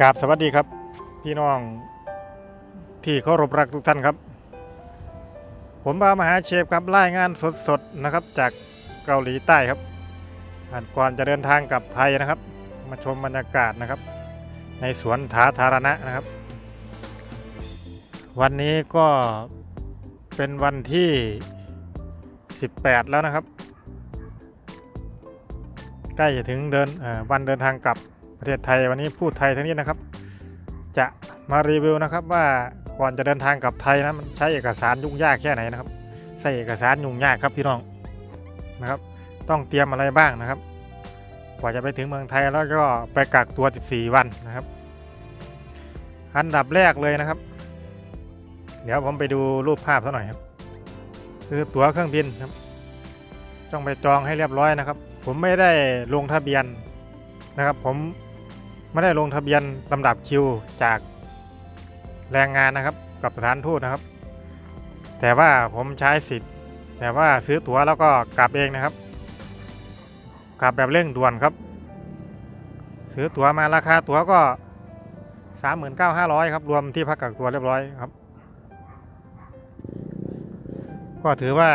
กราบสวัสดีครับ พี่น้องที่เคารพรักทุกท่านครับ ผมบามหาเชฟครับรายงานสดๆนะครับ จากเกาหลีใต้ครับก่อนจะเดินทางกลับไทยนะครับ มาชมบรรยากาศนะครับ ในสวนสาธารณะนะครับ วันนี้ก็เป็นวันที่ 18 แล้วนะครับ ใกล้จะถึงเดินวันเดินทางกลับ ประเทศไทยวันนี้พูดไทยทั้งนี้นะครับ จะมารีวิวนะครับว่าก่อนจะเดินทางกลับไทยนะมันใช้เอกสารยุ่งยากแค่ไหนนะครับ ใช้เอกสารยุ่งยากครับพี่น้องนะครับ ต้องเตรียมอะไรบ้างนะครับ กว่าจะไปถึงเมืองไทยแล้วก็ไปกักตัว 14 วันนะครับ อันดับแรกเลยนะครับ เดี๋ยวผมไปดูรูปภาพสักหน่อยครับ คือตั๋วเครื่องบินครับ ต้องไปจองให้เรียบร้อยนะครับ ผมไม่ได้ลงทะเบียนนะครับ ผม ไม่ได้ลงทะเบียนลำดับคิวจากแรงงานนะครับ กับสถานทูตนะครับ แต่ว่าผมใช้สิทธิ์ แต่ว่าซื้อตั๋วแล้วก็กลับเองนะครับ กลับแบบเร่งด่วนครับ ซื้อตั๋วมาราคาตั๋วก็สามหมื่นเก้าห้าร้อยครับ รวมที่พักกักตัวเรียบร้อยครับ ก็ถือว่า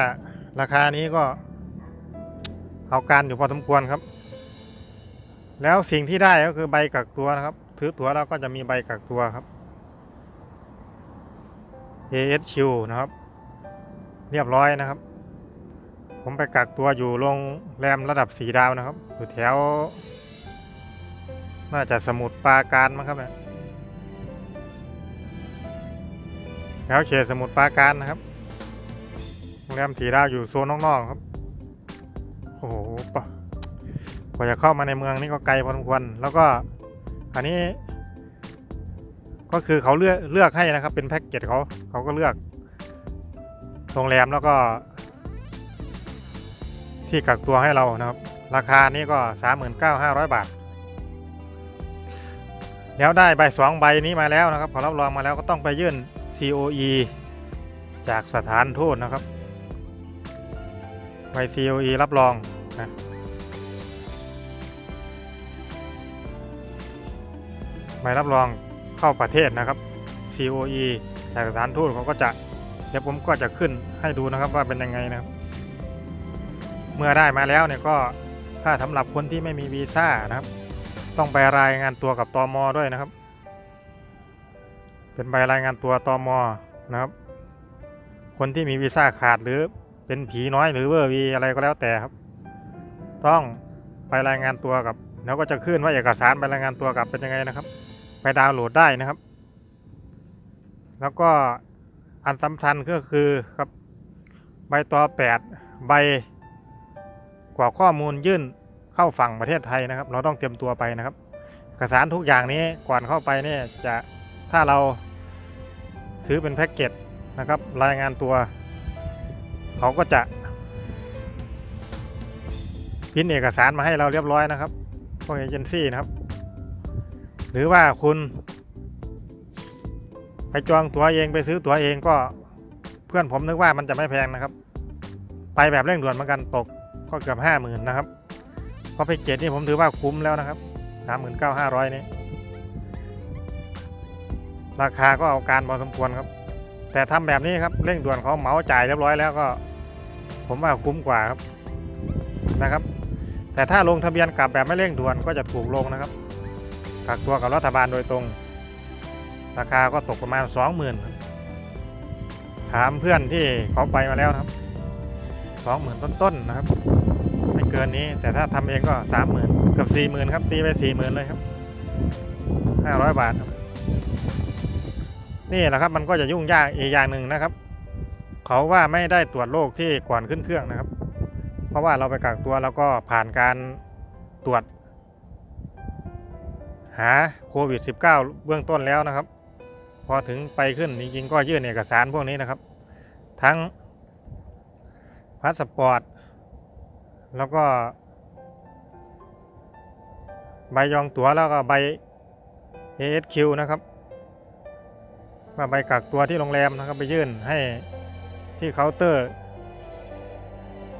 ราคานี้ก็เอาการอยู่พอสมควรครับ แล้วสิ่งที่ได้ก็คือใบกักตัวนะครับ ถือตั๋วแล้วก็จะมีใบกักตัวครับ ASQ นะครับ เรียบร้อยนะครับ ผมไปกักตัวอยู่โรงแรมระดับสีดาวนะครับ อยู่แถว น่าจะสมุทรปาการมั้งครับเนี่ยแถวเขตสมุทรปาการนะครับโรงแรมสีดาวอยู่โซนนอกๆครับ โอ้โหปะ ว่าจะเข้ามาในเมืองนี่ก็ไกลพอสมควร แล้วก็อันนี้ ก็คือเขาเลือกเลือกให้นะครับ เป็นแพ็กเกจเขาเขาก็เลือกโรงแรมแล้วก็ ที่กักตัวให้เรานะครับ ราคานี้ก็39,500บาท แล้วได้ใบสองใบนี้มาแล้วนะครับ ขอรับรองมาแล้วก็ต้องไปยื่น COE จากสถานทูตนะครับใบ COE รับรองนะ ใบรับรองเข้าประเทศนะครับ COE จากสถานทูตเขาก็จะเดี๋ยวผมก็จะขึ้นให้ดูนะครับว่าเป็นยังไงนะครับ เมื่อได้มาแล้วเนี่ยก็ถ้าสำหรับคนที่ไม่มีวีซ่านะครับ ต้องไปรายงานตัวกับตอมอด้วยนะครับ เป็นใบรายงานตัวตอมอนะครับ คนที่มีวีซ่าขาดหรือเป็นผีน้อยหรือเวอร์วีอะไรก็แล้วแต่ครับ ต้องไปรายงานตัวกับแล้วก็จะขึ้นว่าเอกสารไปรายงานตัวกับเป็นยังไงนะครับ ไปดาวน์โหลดได้นะครับ แล้วก็อันสำคัญก็คือครับใบต่อแปดใบกว่าข้อมูลยื่นเข้าฝั่งประเทศไทยนะครับ เราต้องเตรียมตัวไปนะครับเอกสารทุกอย่างนี้ก่อนเข้าไปเนี่ยจะถ้าเราซื้อเป็นแพ็กเกจนะครับ รายงานตัว เขาก็จะพิมพ์เอกสารมาให้เราเรียบร้อยนะครับพวกเอเจนซี่นะครับ หรือว่าคุณ ไปจองตั๋วเองไปซื้อตั๋วเองก็เพื่อนผมนึกว่ามันจะไม่แพงนะครับ ไปแบบเร่งด่วนเหมือนกันตกก็เกือบห้าหมื่นนะครับเพราะแพ็กเกจนี่ผมถือว่าคุ้มแล้วนะครับสามหมื่นเก้าห้าร้อยนี่ราคาก็เอาการพอสมควรครับ แต่ทำแบบนี้ครับเร่งด่วนเขาเหมาจ่ายเรียบร้อยแล้วก็ ผมว่าคุ้มกว่าครับนะครับ แต่ถ้าลงทะเบียนกลับแบบไม่เร่งด่วนก็จะถูกลงนะครับ กักตัวกับรัฐบาลโดยตรง ราคาก็ตกประมาณสองหมื่นถามเพื่อนที่เขาไปมาแล้วครับสองหมื่นต้นๆนะครับ ไม่เกินนี้แต่ถ้าทำเองก็สามหมื่นกือบสี่หมื่นครับตีไปสี่หมื่นเลยครับห้าร้อยบาทครับนี่แหละครับมันก็จะยุ่งยากอีกอย่างหนึ่งนะครับ เขาว่าไม่ได้ตรวจโรคที่ก่อนขึ้นเครื่องนะครับ เพราะว่าเราไปกักตัวแล้วก็ผ่านการตรวจ หาโควิด -19 เบื้องต้นแล้วนะครับ พอถึงไปขึ้นจริงๆก็ยื่นเอกสารพวกนี้นะครับ ทั้งพาสปอร์ตแล้วก็ใบยองตั๋วแล้วก็ใบ ASQ นะครับว่าใบกักตัวที่โรงแรมนะครับ ไปยื่นให้ที่เคาน์เตอร์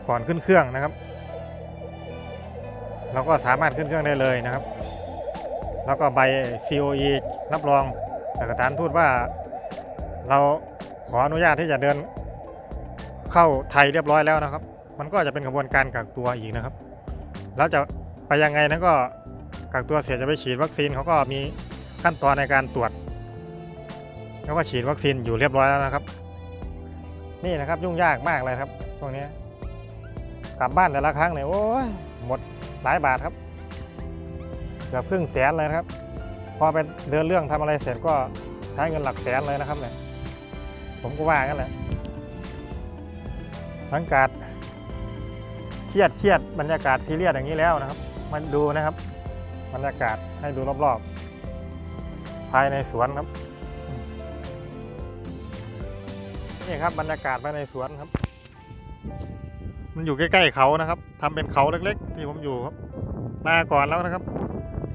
ก่อนขึ้นเครื่องนะครับ เราก็สามารถขึ้นเครื่องได้เลยนะครับ แล้วก็ใบ COE รับรองจากสถานทูตว่าเราขออนุญาตที่จะเดินเข้าไทยเรียบร้อยแล้วนะครับ มันก็จะเป็นกระบวนการกักตัวอีกนะครับ แล้วจะไปยังไงนั้นก็กักตัวเสร็จจะไปฉีดวัคซีนเขาก็มีขั้นตอนในการตรวจ แล้วก็ฉีดวัคซีนอยู่เรียบร้อยแล้วนะครับ นี่นะครับยุ่งยากมากเลยครับตรงนี้กลับบ้านแต่ละครั้งเนี่ยโอ้ยหมดหลายบาทครับ เกือบครึ่งแสนเลยนะครับ พอไปเดินเรื่องทำอะไรเสร็จก็ใช้เงินหลักแสนเลยนะครับเนี่ยผมก็ว่างั้นแหละบรรยากาศเครียดเครียดบรรยากาศซีเรียสอย่างนี้แล้วนะครับมันดูนะครับ บรรยากาศให้ดูรอบๆ ภายในสวนครับนี่ครับบรรยากาศภายในสวนครับ มันอยู่ใกล้ๆเขานะครับทำเป็นเขาเล็กๆ ที่ผมอยู่ครับ มาก่อนแล้วนะครับ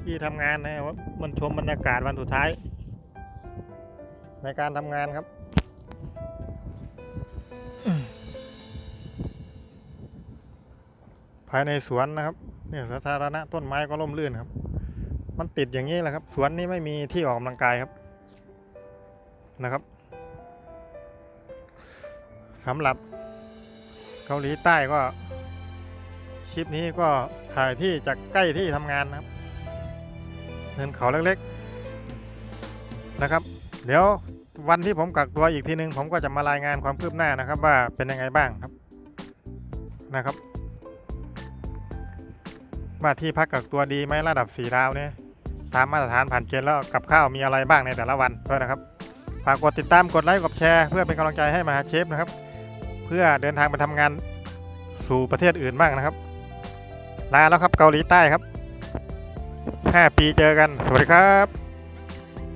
ที่ทำงานนะครับมันชมบรรยากาศวันสุดท้าย ในการทำงานครับภายในสวนนะครับเนี่ยสาธารณะต้นไม้ก็ร่มรื่นครับ มันติดอย่างนี้แหละครับ สวนนี้ไม่มีที่ออกกำลังกายครับนะครับสำหรับเกาหลีใต้ก็ คลิปนี้ก็ถ่ายที่จากใกล้ที่ทำงานนะครับ เนินเขาเล็กๆนะครับ เดี๋ยววันที่ผมกักตัวอีกทีนึง ผมก็จะมารายงานความคืบหน้านะครับ ว่าเป็นยังไงบ้างครับนะครับว่าที่พักกักตัวดีไหมระดับสีดาวเนี่ยตามมาตรฐานผ่านเกณฑ์แล้วกับข้าวมีอะไรบ้างในแต่ละวันด้วยนะครับฝากกดติดตามกดไลค์กดแชร์เพื่อเป็นกำลังใจให้มหาเชฟนะครับ เพื่อเดินทางไปทำงานสู่ประเทศอื่นบ้างนะครับลาแล้วครับเกาหลีใต้ครับ 5 ปีเจอกัน สวัสดีครับ